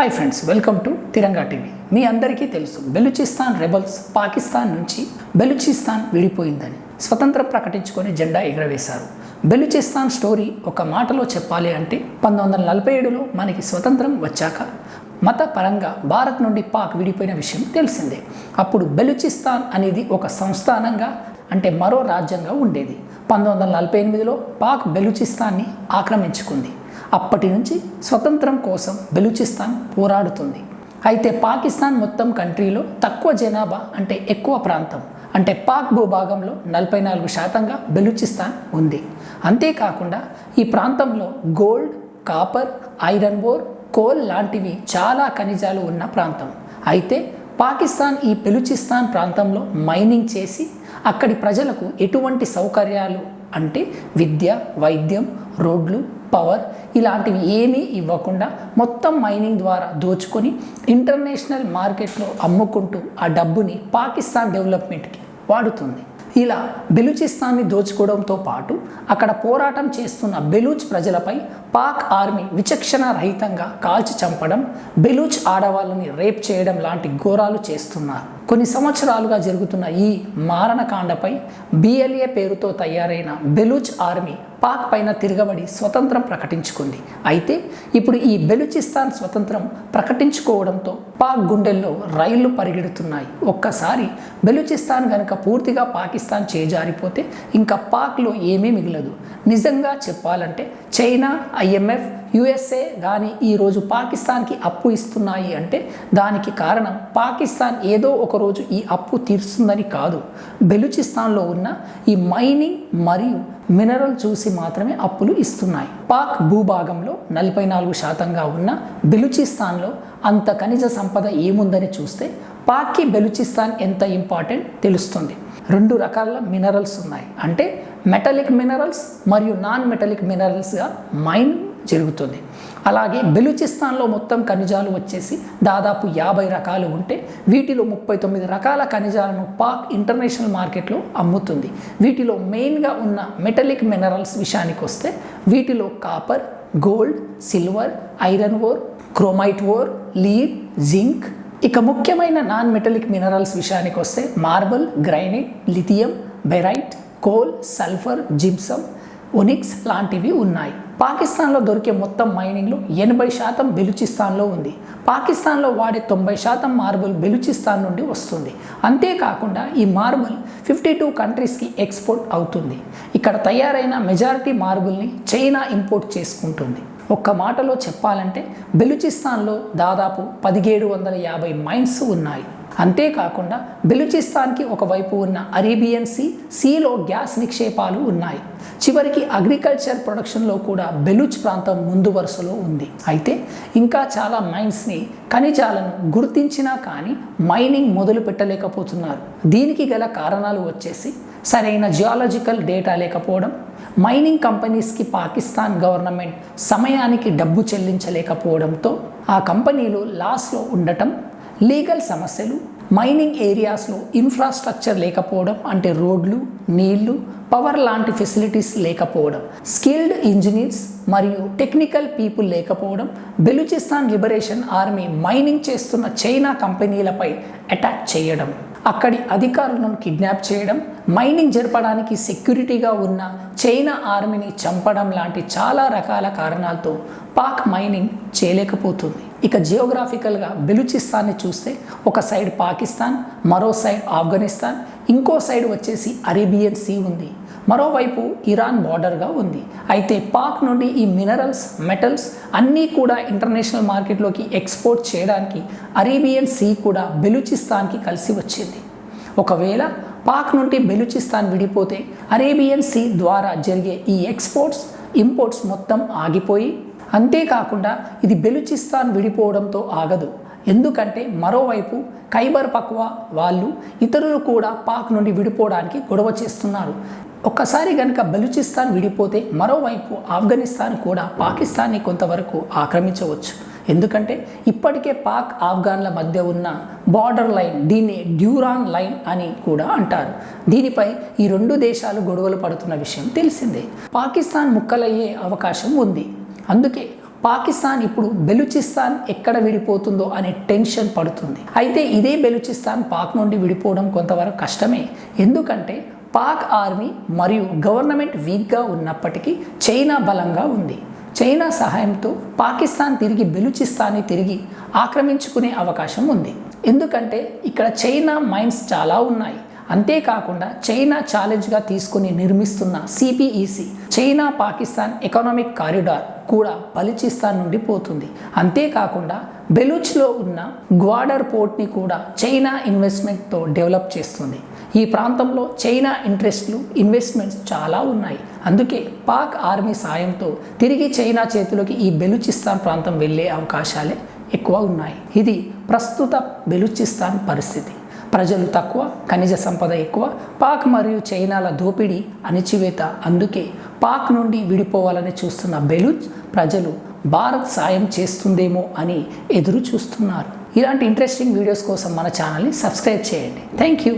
Hi friends welcome to Tiranga TV మీ అందరికీ తెలుసు Balochistan rebels Pakistan నుంచి బెలూచిస్తాన్ విడిపోయిందని స్వతంత్రం ప్రకటించుకొని జెండా ఎగరవేశారు. బెలూచిస్తాన్ స్టోరీ ఒక మాటలో చెప్పాలి అంటే పంతొమ్మిది వందల నలభై ఏడులో మనకి స్వతంత్రం వచ్చాక మత పరంగా భారత్ నుండి పాక్ విడిపోయిన విషయం తెలిసిందే. అప్పుడు బెలూచిస్తాన్ అనేది ఒక సంస్థానంగా అంటే మరో రాజ్యంగా ఉండేది. పంతొమ్మిది వందల నలభై ఎనిమిదిలో పాక్ బెలూచిస్తాన్ని ఆక్రమించుకుంది. అప్పటి నుంచి స్వతంత్రం కోసం బెలూచిస్తాన్ పోరాడుతుంది. అయితే పాకిస్తాన్ మొత్తం కంట్రీలో తక్కువ జనాభా అంటే ఎక్కువ ప్రాంతం. అంటే పాక్ భూభాగంలో నలభై నాలుగు శాతంగా బెలూచిస్తాన్ ఉంది. అంతేకాకుండా ఈ ప్రాంతంలో gold copper iron ore coal లాంటివి చాలా ఖనిజాలు ఉన్న ప్రాంతం. అయితే పాకిస్తాన్ ఈ బెలూచిస్తాన్ ప్రాంతంలో మైనింగ్ చేసి అక్కడి ప్రజలకు ఎటువంటి సౌకర్యాలు అంటే విద్య వైద్యం రోడ్లు పవర్ ఇలాంటివి ఏమీ ఇవ్వకుండా మొత్తం మైనింగ్ ద్వారా దోచుకొని ఇంటర్నేషనల్ మార్కెట్లో అమ్ముకుంటూ ఆ డబ్బుని పాకిస్తాన్ డెవలప్మెంట్కి వాడుతుంది. ఇలా బెలూచిస్తాన్ని దోచుకోవడంతో పాటు అక్కడ పోరాటం చేస్తున్న బెలూచ్ ప్రజలపై పాక్ ఆర్మీ విచక్షణ రహితంగా కాల్చి చంపడం బెలూచ్ ఆడవాళ్ళని రేప్ చేయడం లాంటి ఘోరాలు చేస్తున్నారు. కొన్ని సంవత్సరాలుగా జరుగుతున్న ఈ మారణకాండపై బిఎల్ఏ పేరుతో తయారైన బెలూచ్ ఆర్మీ పాక్ పైన తిరగబడి స్వతంత్రం ప్రకటించుకుంది. అయితే ఇప్పుడు ఈ బెలూచిస్తాన్ స్వతంత్రం ప్రకటించుకోవడంతో పాక్ గుండెల్లో రైళ్ళు పరిగెడుతున్నాయి. ఒక్కసారి బెలూచిస్తాన్ కనుక పూర్తిగా పాకిస్తాన్ చేజారిపోతే ఇంకా పాక్లో ఏమీ మిగలదు. నిజంగా చెప్పాలంటే చైనా ఐఎంఎఫ్ యుఎస్ఏ కానీ ఈరోజు పాకిస్తాన్కి అప్పు ఇస్తున్నాయి అంటే దానికి కారణం పాకిస్తాన్ ఏదో ఒకరోజు ఈ అప్పు తీరుస్తుందని కాదు. బెలూచిస్తాన్లో ఉన్న ఈ మైనింగ్ మరియు మినరల్ చూసి మాత్రమే అప్పులు ఇస్తున్నాయి. పాక్ భూభాగంలో నలభై నాలుగు శాతంగా ఉన్న బెలూచిస్తాన్లో అంత ఖనిజ సంపద ఏముందని చూస్తే పాక్కి బెలూచిస్తాన్ ఎంత ఇంపార్టెంట్ తెలుస్తుంది. రెండు రకాల మినరల్స్ ఉన్నాయి. అంటే మెటలిక్ మినరల్స్ మరియు నాన్ మెటలిక్ మినరల్స్గా మైన్ జరుగుతుంది. అలాగే బెలూచిస్తాన్లో మొత్తం ఖనిజాలు వచ్చేసి దాదాపు యాభై రకాలు ఉంటే వీటిలో ముప్పై తొమ్మిది రకాల ఖనిజాలను పాక్ ఇంటర్నేషనల్ మార్కెట్లో అమ్ముతుంది. వీటిలో మెయిన్గా ఉన్న మెటలిక్ మినరల్స్ విషయానికి వస్తే వీటిలో copper gold silver iron ore chromite ore lead zinc ఇక ముఖ్యమైన నాన్ మెటలిక్ మినరల్స్ విషయానికి వస్తే marble granite lithium barite coal sulphur gypsum onyx లాంటివి ఉన్నాయి. పాకిస్తాన్లో దొరికే మొత్తం మైనింగ్లో ఎనభై శాతం బెలూచిస్తాన్లో ఉంది. పాకిస్తాన్లో వాడే తొంభై శాతం మార్బుల్ బెలూచిస్తాన్ నుండి వస్తుంది. అంతేకాకుండా ఈ మార్బుల్ ఫిఫ్టీ టూ కంట్రీస్కి ఎక్స్పోర్ట్ అవుతుంది. ఇక్కడ తయారైన మెజారిటీ మార్బుల్ని చైనా ఇంపోర్ట్ చేసుకుంటుంది. ఒక్క మాటలో చెప్పాలంటే బెలూచిస్తాన్లో దాదాపు పదిహేడు వందల యాభై మైన్స్ ఉన్నాయి. అంతేకాకుండా బెలూచిస్తాన్కి ఒకవైపు ఉన్న అరేబియన్ సీ సీలో గ్యాస్ నిక్షేపాలు ఉన్నాయి. చివరికి అగ్రికల్చర్ ప్రొడక్షన్లో కూడా బెలూచ్ ప్రాంతం ముందు వరుసలో ఉంది. అయితే ఇంకా చాలా మైన్స్ని ఖనిజాలను గుర్తించినా కానీ మైనింగ్ మొదలు పెట్టలేకపోతున్నారు. దీనికి గల కారణాలు వచ్చేసి సరైన జియాలజికల్ డేటా లేకపోవడం మైనింగ్ కంపెనీస్కి పాకిస్తాన్ గవర్నమెంట్ సమయానికి డబ్బు చెల్లించలేకపోవడంతో ఆ కంపెనీలు లాస్లో ఉండటం లీగల్ సమస్యలు మైనింగ్ ఏరియాస్లో ఇన్ఫ్రాస్ట్రక్చర్ లేకపోవడం అంటే రోడ్లు నీళ్ళు పవర్ లాంటి ఫెసిలిటీస్ లేకపోవడం స్కిల్డ్ ఇంజనీర్స్ మరియు టెక్నికల్ పీపుల్ లేకపోవడం బెలూచిస్తాన్ లిబరేషన్ ఆర్మీ మైనింగ్ చేస్తున్న చైనా కంపెనీలపై అటాక్ చేయడం అక్కడి అధికారులను కిడ్నాప్ చేయడం మైనింగ్ జరపడానికి సెక్యూరిటీగా ఉన్న చైనా ఆర్మీని చంపడం లాంటి చాలా రకాల కారణాలతో పాక్ మైనింగ్ చేయలేకపోతుంది. ఇక జియోగ్రాఫికల్గా బెలూచిస్తాన్ని చూస్తే ఒక సైడ్ పాకిస్తాన్ మరో సైడ్ ఆఫ్ఘనిస్తాన్ ఇంకో సైడ్ వచ్చేసి అరేబియన్ సీ ఉంది. మరోవైపు ఇరాన్ బార్డర్గా ఉంది. అయితే పాక్ నుండి ఈ మినరల్స్ మెటల్స్ అన్నీ కూడా ఇంటర్నేషనల్ మార్కెట్లోకి ఎక్స్పోర్ట్ చేయడానికి అరేబియన్ సీ కూడా బెలూచిస్తాన్కి కలిసి వచ్చింది. ఒకవేళ పాక్ నుండి బెలూచిస్తాన్ విడిపోతే అరేబియన్ సీ ద్వారా జరిగే ఈ ఎక్స్పోర్ట్స్ ఇంపోర్ట్స్ మొత్తం ఆగిపోయి అంతేకాకుండా ఇది బెలూచిస్తాన్ విడిపోవడంతో ఆగదు. ఎందుకంటే మరోవైపు ఖైబర్ పక్వా వాళ్ళు ఇతరులు కూడా పాక్ నుండి విడిపోవడానికి గొడవ చేస్తున్నారు. ఒక్కసారి కనుక బలూచిస్తాన్ విడిపోతే మరోవైపు ఆఫ్ఘనిస్తాన్ కూడా పాకిస్తాన్ని కొంతవరకు ఆక్రమించవచ్చు. ఎందుకంటే ఇప్పటికే పాక్ ఆఫ్ఘన్ల మధ్య ఉన్న బార్డర్ లైన్ దీన్ని డ్యూరాన్ లైన్ అని కూడా అంటారు. దీనిపై ఈ రెండు దేశాలు గొడవలు పడుతున్న విషయం తెలిసిందే. పాకిస్తాన్ ముక్కలయ్యే అవకాశం ఉంది. అందుకే పాకిస్తాన్ ఇప్పుడు బెలూచిస్తాన్ ఎక్కడ విడిపోతుందో అనే టెన్షన్ పడుతుంది. అయితే ఇదే బెలూచిస్తాన్ పాక్ నుండి విడిపోవడం కొంతవరకు కష్టమే. ఎందుకంటే పాక్ ఆర్మీ మరియు గవర్నమెంట్ వీక్గా ఉన్నప్పటికీ చైనా బలంగా ఉంది. చైనా సహాయంతో పాకిస్తాన్ తిరిగి బెలూచిస్తాన్ని తిరిగి ఆక్రమించుకునే అవకాశం ఉంది. ఎందుకంటే ఇక్కడ చైనా మైన్స్ చాలా ఉన్నాయి. అంతేకాకుండా చైనా ఛాలెంజ్గా తీసుకుని నిర్మిస్తున్న CPEC China Pakistan economic corridor కూడా బలుచిస్తాన్ నుండి పోతుంది. అంతేకాకుండా బెలూచ్లో ఉన్న గ్వాడర్ పోర్ట్ని కూడా చైనా ఇన్వెస్ట్మెంట్తో డెవలప్ చేస్తుంది. ఈ ప్రాంతంలో చైనా ఇంట్రెస్ట్లు ఇన్వెస్ట్మెంట్స్ చాలా ఉన్నాయి. అందుకే పాక్ ఆర్మీ సాయంతో తిరిగి చైనా చేతిలోకి ఈ బెలూచిస్తాన్ ప్రాంతం వెళ్ళే అవకాశాలే ఎక్కువ ఉన్నాయి. ఇది ప్రస్తుత బెలూచిస్తాన్ పరిస్థితి. ప్రజలు తక్కువ ఖనిజ సంపద ఎక్కువ పాక్ మరియు చైనాల దోపిడీ అణిచివేత. అందుకే పాక్ నుండి విడిపోవాలని చూస్తున్న బెలూచ్ ప్రజలు భారత్ సాయం చేస్తుందేమో అని ఎదురు చూస్తున్నారు ఇలాంటి ఇంట్రెస్టింగ్ వీడియోస్ కోసం మన ఛానల్ని సబ్స్క్రైబ్ చేయండి. Thank you